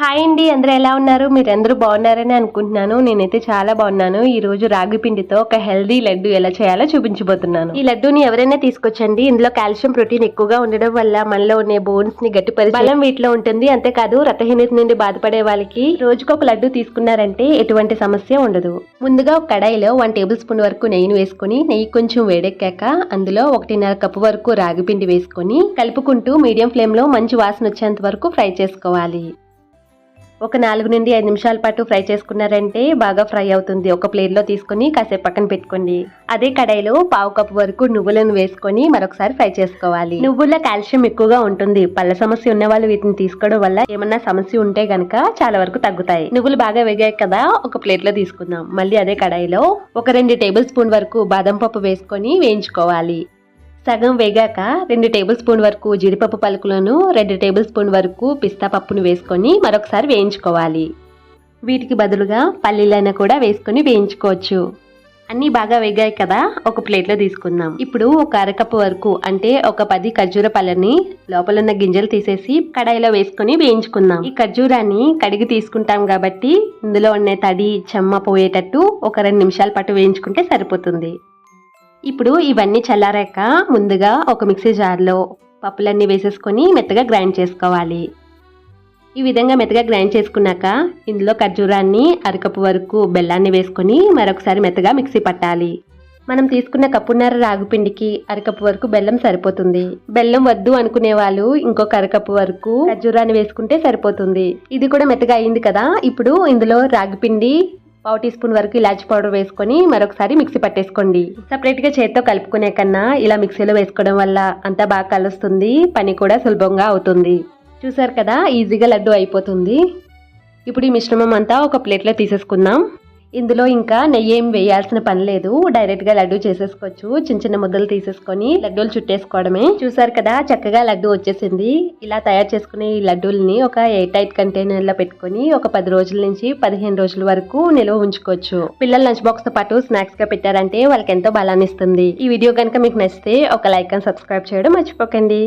Hi అండి అందరూ ఎలా ఉన్నారు? మీరు అందరూ బాగున్నారని అనుకుంటున్నాను. నేనైతే చాలా బాగున్నాను. ఈ రోజు రాగి పిండితో ఒక హెల్దీ లడ్డు ఎలా చేయాలో చూపించబోతున్నాను. ఈ లడ్డూని ఎవరైనా తీసుకొచ్చండి. ఇందులో కాల్షియం ప్రోటీన్ ఎక్కువగా ఉండడం వల్ల మనలో ఉన్న బోన్స్ని గట్టిపరిచి బలం వీటిలో ఉంటుంది. అంతేకాదు రక్తహీనత నుండి బాధపడే వాళ్ళకి రోజుకు ఒక లడ్డు తీసుకున్నారంటే ఎటువంటి సమస్య ఉండదు. ముందుగా ఒక కడాయిలో వన్ టేబుల్ స్పూన్ వరకు నెయ్యిని వేసుకుని నెయ్యి కొంచెం వేడెక్కాక అందులో ఒకటిన్నర కప్పు వరకు రాగి పిండి వేసుకొని కలుపుకుంటూ మీడియం ఫ్లేమ్లో మంచి వాసన వచ్చేంత వరకు ఫ్రై చేసుకోవాలి. ఒక నాలుగు నుండి ఐదు నిమిషాల పాటు ఫ్రై చేసుకున్నారంటే బాగా ఫ్రై అవుతుంది. ఒక ప్లేట్లో తీసుకొని కాసేపు పక్కన పెట్టుకోండి. అదే కడాయిలో పావు కప్పు వరకు నువ్వులను వేసుకొని మరొకసారి ఫ్రై చేసుకోవాలి. నువ్వుల్లో కాల్షియం ఎక్కువగా ఉంటుంది. పళ్ళ సమస్య ఉన్న వాళ్ళు వీటిని తీసుకోవడం వల్ల ఏమన్నా సమస్య ఉంటే గనక చాలా వరకు తగ్గుతాయి. నువ్వులు బాగా వేగాయి కదా ఒక ప్లేట్లో తీసుకుందాం. మళ్ళీ అదే కడాయిలో ఒక రెండు టేబుల్ స్పూన్ వరకు బాదం పప్పు వేసుకొని వేయించుకోవాలి. సగం వేగాక రెండు టేబుల్ స్పూన్ వరకు జీడిపప్పు పలుకులను రెండు టేబుల్ స్పూన్ వరకు పిస్తా పప్పును వేసుకొని మరొకసారి వేయించుకోవాలి. వీటికి బదులుగా పల్లీలైనా కూడా వేసుకొని వేయించుకోవచ్చు. అన్నీ బాగా వేగాయి కదా ఒక ప్లేట్లో తీసుకుందాం. ఇప్పుడు ఒక అరకప్పు వరకు అంటే ఒక పది ఖర్జూర పళ్ళని లోపల ఉన్న గింజలు తీసేసి కడాయిలో వేసుకొని వేయించుకుందాం. ఈ ఖర్జూరాన్ని కడిగి తీసుకుంటాం కాబట్టి ఇందులో ఉన్న తడి చెమ్మ పోయేటట్టు ఒక రెండు నిమిషాల పాటు వేయించుకుంటే సరిపోతుంది. ఇప్పుడు ఇవన్నీ చల్లారాక ముందుగా ఒక మిక్సీ జార్లో పప్పులన్నీ వేసేసుకొని మెత్తగా గ్రైండ్ చేసుకోవాలి. ఈ విధంగా మెత్తగా గ్రైండ్ చేసుకున్నాక ఇందులో ఖర్జూరాన్ని అరకప్పు వరకు బెల్లాన్ని వేసుకొని మరొకసారి మెత్తగా మిక్సీ పట్టాలి. మనం తీసుకున్న కప్పున్నర రాగుపిండికి అరకప్పు వరకు బెల్లం సరిపోతుంది. బెల్లం వద్దు అనుకునే వాళ్ళు ఇంకొక అరకప్పు వరకు ఖర్జూరాన్ని వేసుకుంటే సరిపోతుంది. ఇది కూడా మెత్తగా అయింది కదా ఇప్పుడు ఇందులో రాగిపిండి పావు టీ స్పూన్ వరకు ఇలాచి పౌడర్ వేసుకొని మరొకసారి మిక్సీ పట్టేసుకోండి. సపరేట్గా చేత్తో కలుపుకునే కన్నా ఇలా మిక్సీలో వేసుకోవడం వల్ల అంతా బాగా కలుస్తుంది పని కూడా సులభంగా అవుతుంది. చూసారు కదా ఈజీగా లడ్డు అయిపోతుంది. ఇప్పుడు ఈ మిశ్రమం అంతా ఒక ప్లేట్లో తీసేసుకుందాం. ఇందులో ఇంకా నెయ్యి ఏం వేయాల్సిన పని లేదు. డైరెక్ట్గా లడ్డు చేసేసుకోవచ్చు. చిన్న చిన్న ముద్దలు తీసేసుకొని లడ్డూలు చుట్టేసుకోవడమే. చూసారు కదా చక్కగా లడ్డు వచ్చేసింది. ఇలా తయారు చేసుకునే ఈ లడ్డూల్ని ఒక ఎయిర్ టైట్ కంటైనర్లో పెట్టుకొని ఒక పది రోజుల నుంచి పదిహేను రోజుల వరకు నిల్వ ఉంచుకోవచ్చు. పిల్లల లంచ్ బాక్స్తో పాటు స్నాక్స్గా పెట్టారంటే వాళ్ళకి ఎంతో బలాన్ని ఇస్తుంది ఈ వీడియో కనుక మీకు నచ్చితే ఒక లైక్ అండ్ సబ్స్క్రైబ్ చేయడం మర్చిపోకండి.